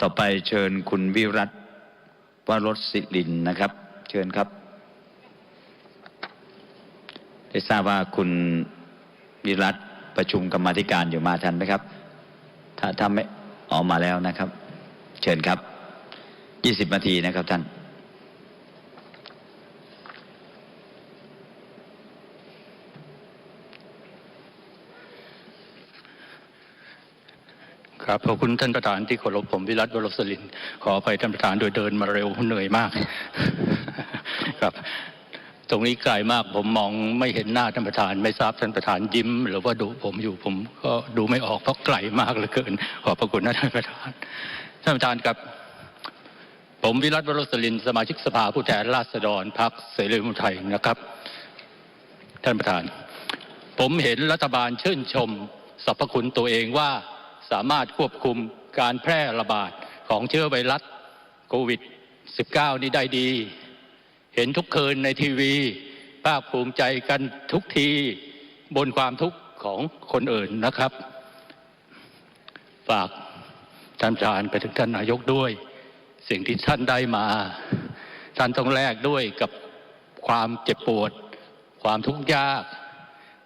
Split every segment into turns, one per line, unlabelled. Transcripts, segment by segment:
ต่อไปเชิญคุณวิรัตวรสศิลินนะครับ เชิญครับ ได้ทราบว่าคุณวิรัตประชุมกรรมธิการอยู่มาทันไหมครับ ถ้าถ้าไม่ออกมาแล้วนะครับ เชิญครับ20นาทีนะครับท่าน
ครับขอบคุณท่านประธานที่เคารพผมวิรัตวรสลินขออภัยท่านประธานโดยเดินมาเร็วเหนื่อยมาก ครับ ตรงนี้ไกลมากผมมองไม่เห็นหน้าท่านประธาน ไม่ทราบท่านประธานยิ้ม หรือว่าดูผมอยู่ผมก็ดูไม่ออกเพราะไกลมากเหลือเกิน ขอบพระคุณนะท่านประธานท่านประธานครับ ผมวิรัตวรสลินสมาชิกสภาผู้แทนราษฎรพรรคเสรีรวมไทยนะครับ ท่านประธาน ผมเห็นรัฐบาลชื่นชมสรรพคุณตัวเองว่า สามารถควบคุมการแพร่ระบาดของเชื้อไวรัสโควิด -19 นี้ได้ดี เห็นทุกคืนในทีวี ภาคภูมิใจกันทุกทีบนความทุกข์ของคนอื่นนะครับ ฝากท่านประธานไปถึงท่านนายกด้วย สิ่งที่ท่านได้มา ท่านต้องแลกด้วยกับความเจ็บปวด ความทุกข์ยาก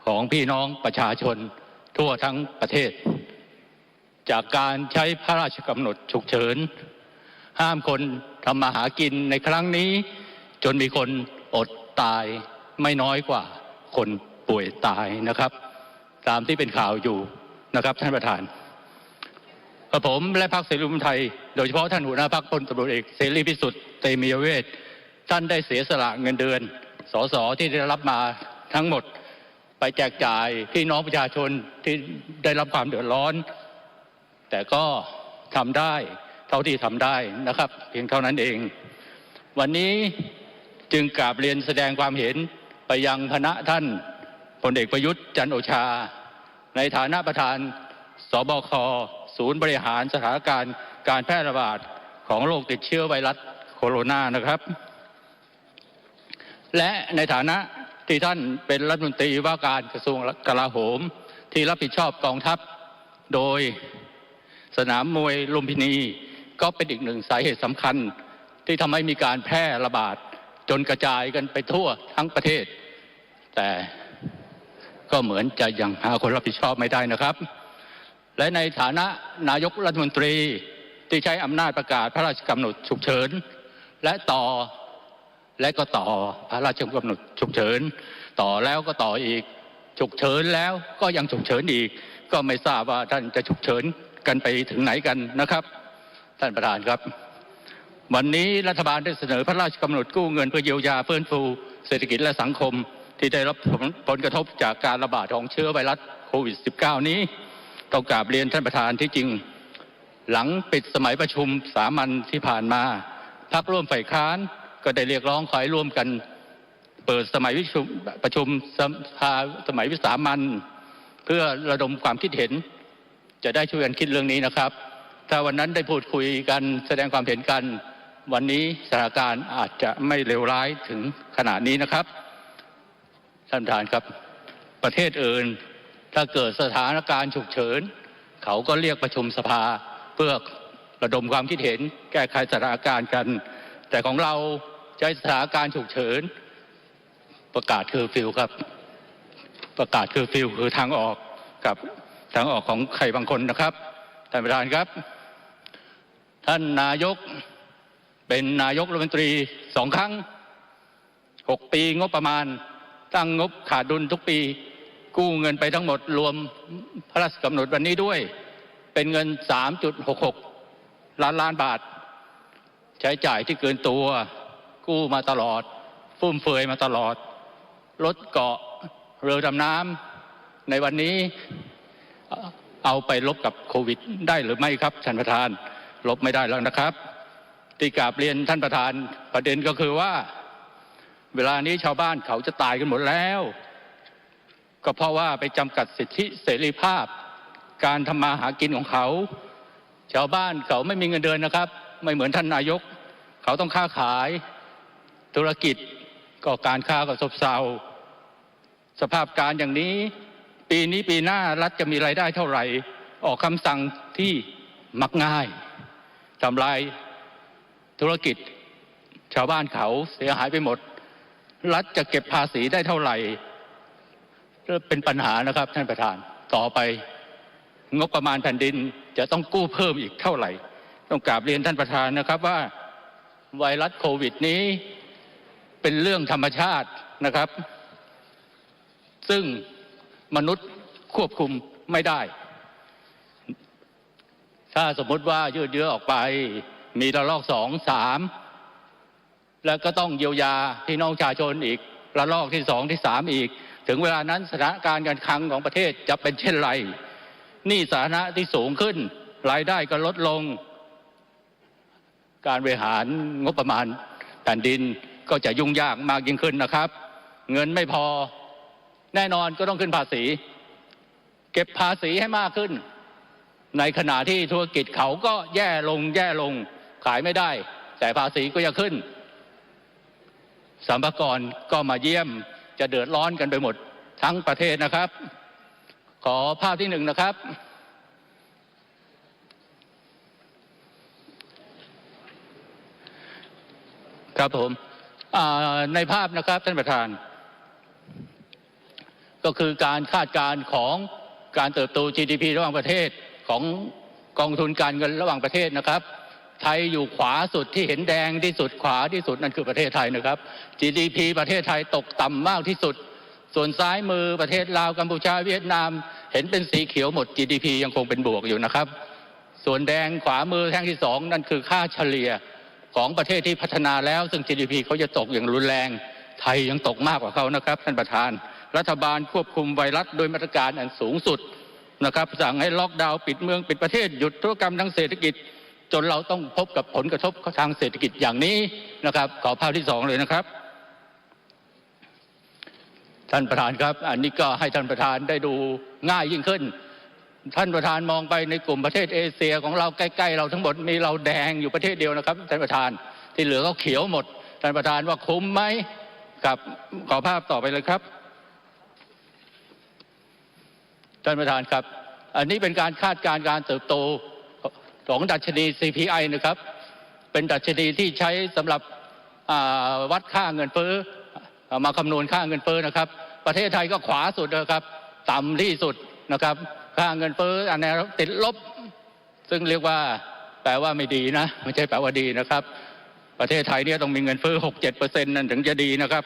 ของพี่น้องประชาชนทั่วทั้งประเทศ จากการใช้พระราชกำหนดฉุกเฉิน ห้ามคนทำมาหากินในครั้งนี้ จนมีคนอดตายไม่น้อยกว่า คนป่วยตายนะครับ ตามที่เป็นข่าวอยู่นะครับ ท่านประธานกระผมและพรรคเสรีรวมไทย โดยเฉพาะท่านหัวหน้าพรรคพลตำรวจเอกเสรีพิสุทธิ์เตมียเวทท่านได้เสียสละเงินเดือน สสที่ได้รับมาทั้งหมด ไปแจกจ่ายพี่น้องประชาชนที่ได้รับความเดือดร้อน แต่ก็ทำได้เท่าที่ทำได้นะครับ เพียงเท่านั้นเอง วันนี้จึงกราบเรียนแสดงความเห็นไปยังคณะท่านพลเอกประยุทธ์จันโอชา ในฐานะประธานสบคศูนย์บริหารสถานการณ์การแพร่ระบาดของโรคติดเชื้อไวรัสโคโรนานะครับ และในฐานะที่ท่านเป็นรัฐมนตรีว่าการกระทรวงกลาโหม ที่รับผิดชอบกองทัพ โดย สนามมวยลุมพินีก็เป็นอีกหนึ่งสาเหตุสำคัญ ที่ทำให้มีการแพร่ระบาดจนกระจายกันไปทั่วทั้งประเทศ แต่ก็เหมือนจะยังหาคนรับผิดชอบไม่ได้นะครับ และในฐานะนายกรัฐมนตรีที่ใช้อำนาจประกาศพระราชกำหนดฉุกเฉิน และต่อและก็ต่อพระราชกำหนดฉุกเฉิน ต่อแล้วก็ต่ออีกฉุกเฉินแล้วก็ยังฉุกเฉินอีก ก็ไม่ทราบว่าท่านจะฉุกเฉิน กันไปถึงไหนกันนะครับ ท่านประธานครับ วันนี้รัฐบาลได้เสนอพระราชกำหนดกู้เงินเพื่อเยียวยาฟื้นฟูเศรษฐกิจและสังคม ที่ได้รับผลกระทบจากการระบาดของเชื้อไวรัสโควิด -19 นี้ต้องกราบเรียนท่านประธานที่จริง หลังปิดสมัยประชุมสามัญที่ผ่านมาพักร่วมฝ่ายค้านก็ได้เรียกร้องขอให้ร่วมกัน เปิดสมัยวิชุมประชุมสภาสมัยวิสามันเพื่อระดมความคิดเห็น จะได้ช่วยกันคิดเรื่องนี้นะครับ ถ้าวันนั้นได้พูดคุยกันแสดงความเห็นกัน วันนี้สถานการณ์อาจจะไม่เลวร้ายถึงขนาดนี้นะครับ ท่านประธานครับประเทศอื่น ถ้าเกิดสถานการณ์ฉุกเฉิน เขาก็เรียกประชุมสภาเพื่อระดมความคิดเห็น แก้ไขสถานการณ์กัน แต่ของเราใช้สถานการณ์ฉุกเฉิน ประกาศคือฟิวครับ ประกาศคือฟิวคือทางออกกับ ทางออกของใครบางคนนะครับท่านประธานครับ ท่านนายกเป็นนายกรัฐมนตรีสองครั้งหกปีงบประมาณ ตั้งงบขาดดุลทุกปี กู้เงินไปทั้งหมดรวมพระราชกำหนดวันนี้ด้วย เป็นเงิน 3.66 ล้านล้านบาท ใช้จ่ายที่เกินตัว กู้มาตลอด ฟุ่มเฟือยมาตลอด รถเกาะเรือดำน้ำในวันนี้ เอาไปลบกับโควิดได้หรือไม่ครับท่านประธาน ลบไม่ได้แล้วนะครับที่กราบเรียนท่านประธานประเด็นก็คือว่า เวลานี้ชาวบ้านเขาจะตายกันหมดแล้ว ก็เพราะว่าไปจำกัดสิทธิเสรีภาพ การทำมาหากินของเขา ชาวบ้านเขาไม่มีเงินเดือนนะครับ ไม่เหมือนท่านนายก เขาต้องค้าขายธุรกิจก็การค้าก็ซบเซาสภาพการอย่างนี้ ปีนี้ปีหน้ารัฐจะมีรายได้เท่าไหร่ ออกคำสั่งที่มักง่ายทำลายธุรกิจ ชาวบ้านเขาเสียหายไปหมด รัฐจะเก็บภาษีได้เท่าไหร่เป็นปัญหานะครับท่านประธานต่อไป งบประมาณแผ่นดินจะต้องกู้เพิ่มอีกเท่าไหร่ ต้องกราบเรียนท่านประธานนะครับว่าไวรัสโควิดนี้เป็นเรื่องธรรมชาตินะครับ ซึ่ง มนุษย์ควบคุมไม่ได้ ถ้าสมมติว่ายืดเยื้อออกไป มีระลอกสองสามแล้วก็ต้องเยียวยาพี่น้องประชาชนอีกระลอกที่สองที่สามอีก ถึงเวลานั้นสถานการณ์การคลังของประเทศจะเป็นเช่นไรหนี้สาธารณะที่สูงขึ้น รายได้ก็ลดลง การบริหารงบประมาณแผ่นดินก็จะยุ่งยากมากยิ่งขึ้นนะครับ เงินไม่พอ แน่นอนก็ต้องขึ้นภาษี เก็บภาษีให้มากขึ้น ในขณะที่ธุรกิจเขาก็แย่ลงแย่ลงขายไม่ได้ แต่ภาษีก็จะขึ้นสัมภากรก็มาเยี่ยมจะเดือดร้อนกันไปหมดทั้งประเทศนะครับ ขอภาพที่หนึ่งนะครับ ครับผมในภาพนะครับท่านประธาน ก็คือการคาดการณ์ของการเติบโต GDP ระหว่างประเทศของกองทุนการเงินระหว่างประเทศนะครับ ไทยอยู่ขวาสุดที่เห็นแดงที่สุดขวาที่สุดนั่นคือประเทศไทยนะครับ GDP ประเทศไทยตกต่ำมากที่สุด ส่วนซ้ายมือประเทศลาวกัมพูชาเวียดนาม เห็นเป็นสีเขียวหมด GDP ยังคงเป็นบวกอยู่นะครับ ส่วนแดงขวามือแท่งที่สองนั่นคือค่าเฉลี่ยของประเทศที่พัฒนาแล้ว ซึ่ง GDP เขาจะตกอย่างรุนแรง ไทยยังตกมากกว่าเขานะครับท่านประธาน รัฐบาลควบคุมไวรัสโดยมาตรการอันสูงสุดนะครับสั่งให้ล็อกดาวน์ปิดเมืองปิดประเทศหยุดธุรกรรมทางเศรษฐกิจ จนเราต้องพบกับผลกระทบทางเศรษฐกิจอย่างนี้นะครับ ขอภาพที่สองเลยนะครับ ท่านประธานครับ อันนี้ก็ให้ท่านประธานได้ดูง่ายยิ่งขึ้น ท่านประธานมองไปในกลุ่มประเทศเอเชียของเราใกล้ๆเราทั้งหมดมีเราแดงอยู่ประเทศเดียวนะครับ ท่านประธานที่เหลือก็เขียวหมด ท่านประธานว่าคุ้มไหมครับขอภาพต่อไปเลยครับ ท่านประธานครับ อันนี้เป็นการคาดการณ์การเติบโตของดัชนี CPI นะครับ เป็นดัชนีที่ใช้สำหรับวัดค่าเงินเฟ้อมาคำนวณค่าเงินเฟ้อนะครับ ประเทศไทยก็ขวาสุดนะครับต่ำที่สุดนะครับ ค่าเงินเฟ้ออันนี้ติดลบ ซึ่งเรียกว่าแปลว่าไม่ดีนะ ไม่ใช่แปลว่าดีนะครับ ประเทศไทยเนี่ยต้องมีเงินเฟ้อหกเจ็ดเปอร์เซ็นต์นั่นถึงจะดีนะครับ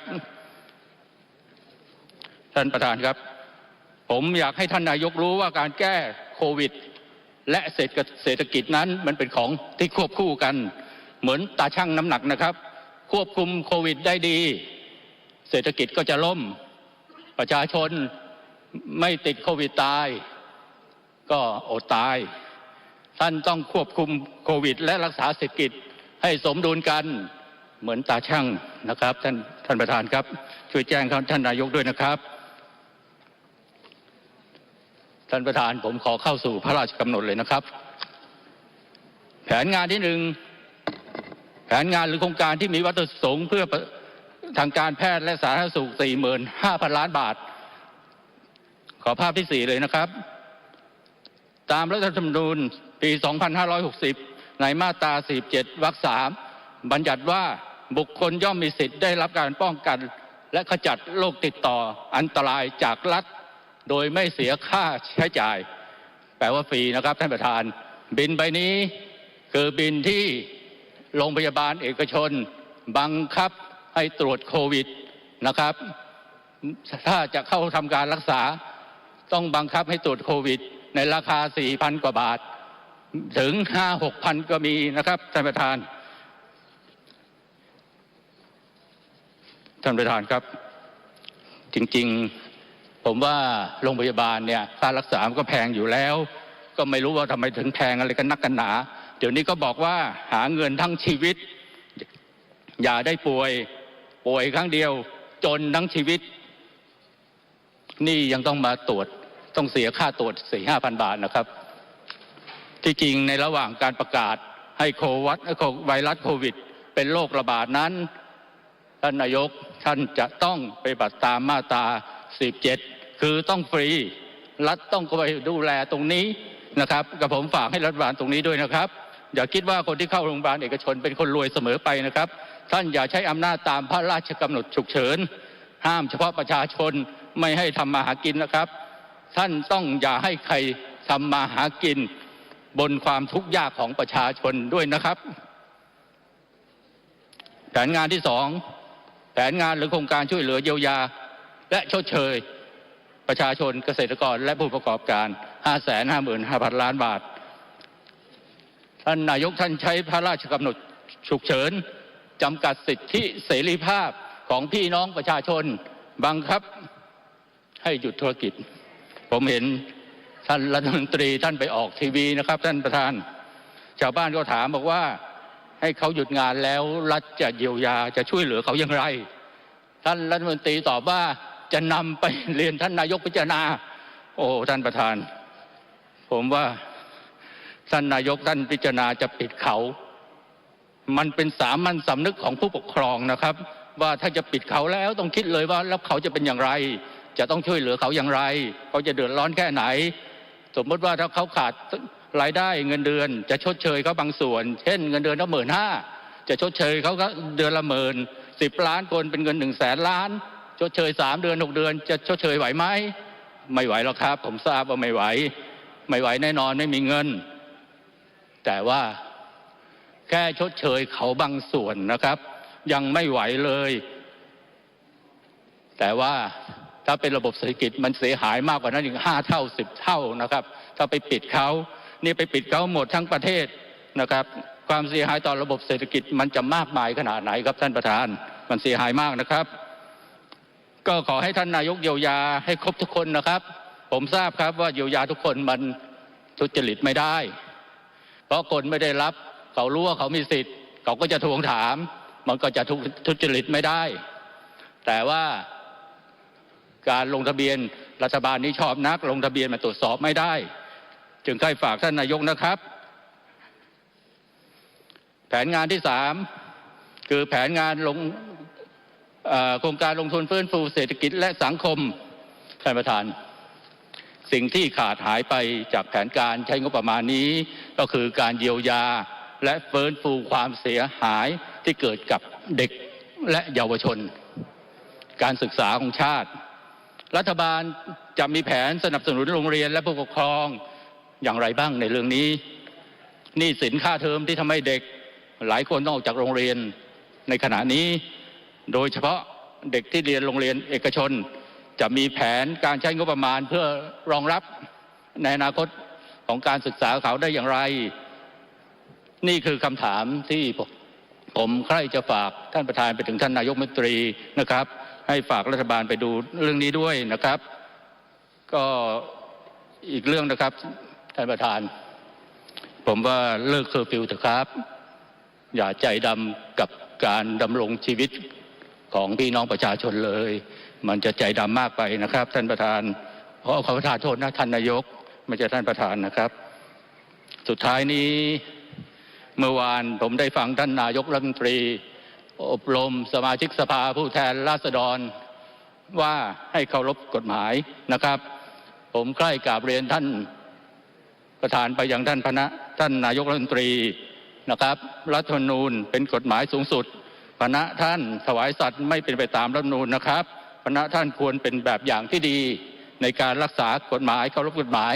ท่านประธานครับ ผมอยากให้ท่านนายกรู้ว่าการแก้โควิด และเศรษฐกิจนั้นมันเป็นของที่ควบคู่กัน เหมือนตาช่างน้ำหนักนะครับ ควบคุมโควิดได้ดี เศรษฐกิจก็จะล่ม ประชาชนไม่ติดโควิดตาย ก็อดตาย ท่านต้องควบคุมโควิด และรักษาเศรษฐกิจให้สมดุลกันเหมือนตาช่างนะครับ ท่านท่านประธานครับ ช่วยแจ้งท่านนายกด้วยนะครับ ท่านประธานผมขอเข้าสู่พระราชกำหนดเลยนะครับ แผนงานที่หนึ่งแผนงานหรือโครงการที่มีวัตถุประสงค์เพื่อทางการแพทย์และสาธารณสุข 45,000 ล้านบาท ขอภาพที่สี่เลยนะครับ ตามรัฐธรรมนูญปี 2560 ในมาตรา 47 วรรคสามบัญญัติว่าบุคคลย่อมมีสิทธิ์ได้รับการป้องกัน และขจัดโรคติดต่ออันตรายจากรัฐ โดยไม่เสียค่าใช้จ่าย แปลว่าฟรีนะครับท่านประธาน บินใบนี้คือบินที่โรงพยาบาลเอกชน บังคับให้ตรวจโควิดนะครับ ถ้าจะเข้าทำการรักษาต้องบังคับให้ตรวจโควิด ในราคา 4,000 กว่าบาท ถึง 5-6,000 ก็มีนะครับท่านประธาน ท่านประธานครับ จริง ๆ ผมว่าโรงพยาบาลเนี่ยค่ารักษามันก็แพงอยู่แล้ว ก็ไม่รู้ว่าทำไมถึงแพงอะไรกันนักกันหนา เดี๋ยวนี้ก็บอกว่าหาเงินทั้งชีวิต อย่าได้ป่วย ป่วยครั้งเดียว จนทั้งชีวิต นี่ยังต้องมาตรวจต้องเสียค่าตรวจสี่ห้าพันบาทนะครับ ที่จริงในระหว่างการประกาศให้โควัดไวรัสโควิด เป็นโรคระบาดนั้น ท่านนายกท่านจะต้องไปบัติตามมาตรา 17 คือต้องฟรีรัฐต้องไปดูแลตรงนี้นะครับกับผมฝากให้รัฐบาลตรงนี้ด้วยนะครับ อย่าคิดว่าคนที่เข้าโรงพยาบาลเอกชนเป็นคนรวยเสมอไปนะครับ ท่านอย่าใช้อำนาจตามพระราชกำหนดฉุกเฉิน ห้ามเฉพาะประชาชนไม่ให้ทำมาหากินนะครับ ท่านต้องอย่าให้ใครทำมาหากิน บนความทุกข์ยากของประชาชนด้วยนะครับ แผนงานที่สองแผนงานหรือโครงการช่วยเหลือเยียวยา และชดเชย ประชาชนเกษตรกรและผู้ประกอบการ 555,000ล้านบาท ท่านนายกท่านใช้พระราชกำหนดฉุกเฉินจำกัดสิทธิเสรีภาพของพี่น้องประชาชนบังคับให้หยุดธุรกิจ ผมเห็นท่านรัฐมนตรีท่านไปออกทีวีนะครับ ท่านประธาน ชาวบ้านก็ถามบอกว่าให้เขาหยุดงานแล้วรัฐจะเยียวยาจะช่วยเหลือเขาอย่างไร ท่านรัฐมนตรีตอบว่า จะนำไปเรียนท่านนายกพิจารณา โอ้ท่านประธาน ผมว่าท่านนายกท่านพิจารณาจะปิดเขา มันเป็นสามัญสำนึกของผู้ปกครองนะครับ ว่าถ้าจะปิดเขาแล้วต้องคิดเลยว่าแล้วเขาจะเป็นอย่างไร จะต้องช่วยเหลือเขาอย่างไร เขาจะเดือดร้อนแค่ไหน สมมติว่าถ้าเขาขาดรายได้เงินเดือน จะชดเชยเขาบางส่วน เช่น เงินเดือนละหมื่นห้าจะชดเชยเขาก็เดือนละหมื่นสิบล้านคนเป็นเงินหนึ่งแสนล้าน ชดเชยสามเดือนหกเดือน จะชดเชยไหวไหมไม่ไหวหรอกครับ ผมทราบว่าไม่ไหว ไม่ไหวแน่นอนไม่มีเงิน แต่ว่าแค่ชดเชยเขาบางส่วนนะครับ ยังไม่ไหวเลย แต่ว่าถ้าเป็นระบบเศรษฐกิจมันเสียหายมากกว่านั้นอีกห้าเท่าสิบเท่านะครับ ถ้าไปปิดเขานี่ไปปิดเขาหมดทั้งประเทศนะครับ ความเสียหายต่อระบบเศรษฐกิจมันจะมากมายขนาดไหนครับท่านประธาน มันเสียหายมากนะครับ ก็ขอให้ท่านนายกเยียวยาให้ครบทุกคนนะครับ ผมทราบครับว่าเยียวยาทุกคนมันทุจริตไม่ได้ เพราะคนไม่ได้รับ เขารู้ว่าเขามีสิทธิ์ เขาก็จะทวงถาม มันก็จะทุจริตไม่ได้ แต่ว่าการลงทะเบียนรัฐบาลนี้ชอบนัก ลงทะเบียนมาตรวจสอบไม่ได้ จึงใครฝากท่านนายกนะครับ แผนงานที่สามคือแผนงานลง โครงการลงทุนฟื้นฟูเศรษฐกิจและสังคมท่านประธาน สิ่งที่ขาดหายไปจากแผนการใช้งบประมาณนี้ก็คือการเยียวยาและเฟื้นฟูความเสียหายที่เกิดกับเด็กและเยาวชน การศึกษาของชาติ รัฐบาลจะมีแผนสนับสนุนโรงเรียนและผู้ปกครองอย่างไรบ้างในเรื่องนี้นี่สินค่าเทอมที่ทำให้เด็กหลายคนต้องออกจากโรงเรียนในขณะนี้ โดยเฉพาะเด็กที่เรียนโรงเรียนเอกชน จะมีแผนการใช้งบประมาณเพื่อรองรับในอนาคตของการศึกษาเขาได้อย่างไร นี่คือคำถามที่ผมใคร่จะฝากท่านประธานไปถึงท่านนายกมนตรีนะครับ ให้ฝากรัฐบาลไปดูเรื่องนี้ด้วยนะครับ ก็อีกเรื่องนะครับ ท่านประธาน ผมว่าเลิกเคอร์ฟิวเถอะครับ อย่าใจดำกับการดำรงชีวิต ของพี่น้องประชาชนเลย มันจะใจดำมากไปนะครับ ท่านประธานเพราะขอประทานโทษนะท่านนายกไม่ใช่ท่านประธานนะครับ สุดท้ายนี้เมื่อวานผมได้ฟังท่านนายกรัฐมนตรี อบรมสมาชิกสภาผู้แทนราษฎรว่าให้เคารพกฎหมายนะครับ ผมใกล้กราบเรียนท่านประธานไปยังท่านพนะท่านนายกรัฐมนตรีนะครับ รัฐธรรมนูญเป็นกฎหมายสูงสุด พนะท่านถวายสัตว์ไม่เป็นไปตามรัฐมนูลนะครับพนะท่านควรเป็นแบบอย่างที่ดีในการรักษากฎหมายเคารพกฎหมาย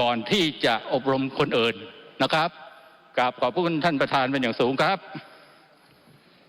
ก่อนที่จะอบรมคนอื่นนะครับกราบขอบพระคุณท่านประธานเป็นอย่างสูงครับ